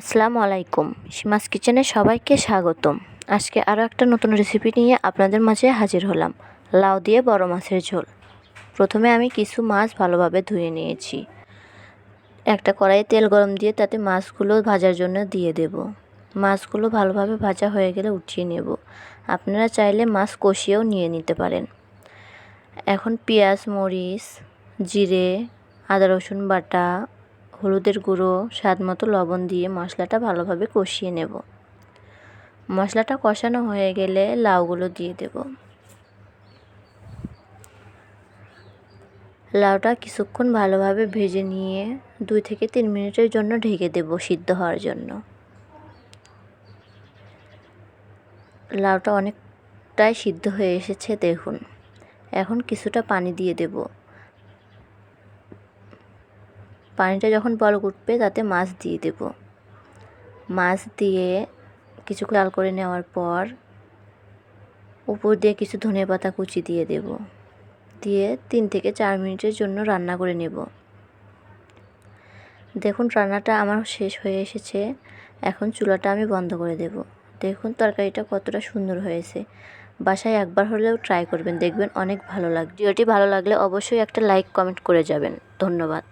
আসসালামু আলাইকুম। সীমাস কিচেনে সবাইকে স্বাগতম। আজকে আরও একটা নতুন রেসিপি নিয়ে আপনাদের মাঝে হাজির হলাম। লাউ দিয়ে বড় মাছের ঝোল। প্রথমে আমি কিছু মাছ ভালোভাবে ধুয়ে নিয়েছি। একটা কড়াইয়ে তেল গরম দিয়ে তাতে মাছগুলো ভাজার জন্য দিয়ে দেব। মাছগুলো ভালোভাবে ভাজা হয়ে গেলে উঠিয়ে নেব। আপনারা চাইলে মাছ কষিয়েও নিয়ে নিতে পারেন। এখন পেঁয়াজ, মরিচ, জিরে, আদা, রসুন বাটা হলুদের গুঁড়ো, স্বাদ মতো লবণ দিয়ে মশলাটা ভালোভাবে কষিয়ে নেব। মশলাটা কষানো হয়ে গেলে লাউগুলো দিয়ে দেব। লাউটা কিছুক্ষণ ভালোভাবে ভেজে নিয়ে দুই থেকে তিন মিনিটের জন্য ঢেকে দেব সিদ্ধ হওয়ার জন্য। লাউটা অনেকটাই সিদ্ধ হয়ে এসেছে, দেখুন। এখন কিছুটা পানি দিয়ে দেবো। পানিটা যখন বলক উঠবে, তাতে মাছ দিয়ে দেব। মাছ দিয়ে কিছু লাল করে নেওয়ার পর উপর দিয়ে কিছু ধনে পাতা কুচি দিয়ে দেব। দিয়ে তিন থেকে চার মিনিটের জন্য রান্না করে নেব। দেখুন, রান্নাটা আমার শেষ হয়ে এসেছে। এখন চুলাটা আমি বন্ধ করে দেব। দেখুন, তরকারিটা কতটা সুন্দর হয়েছে। বাসায় একবার হলেও ট্রাই করবেন, দেখবেন অনেক ভালো লাগবে ভিডিওটি ভালো লাগলে অবশ্যই একটা লাইক, কমেন্ট করে যাবেন। ধন্যবাদ।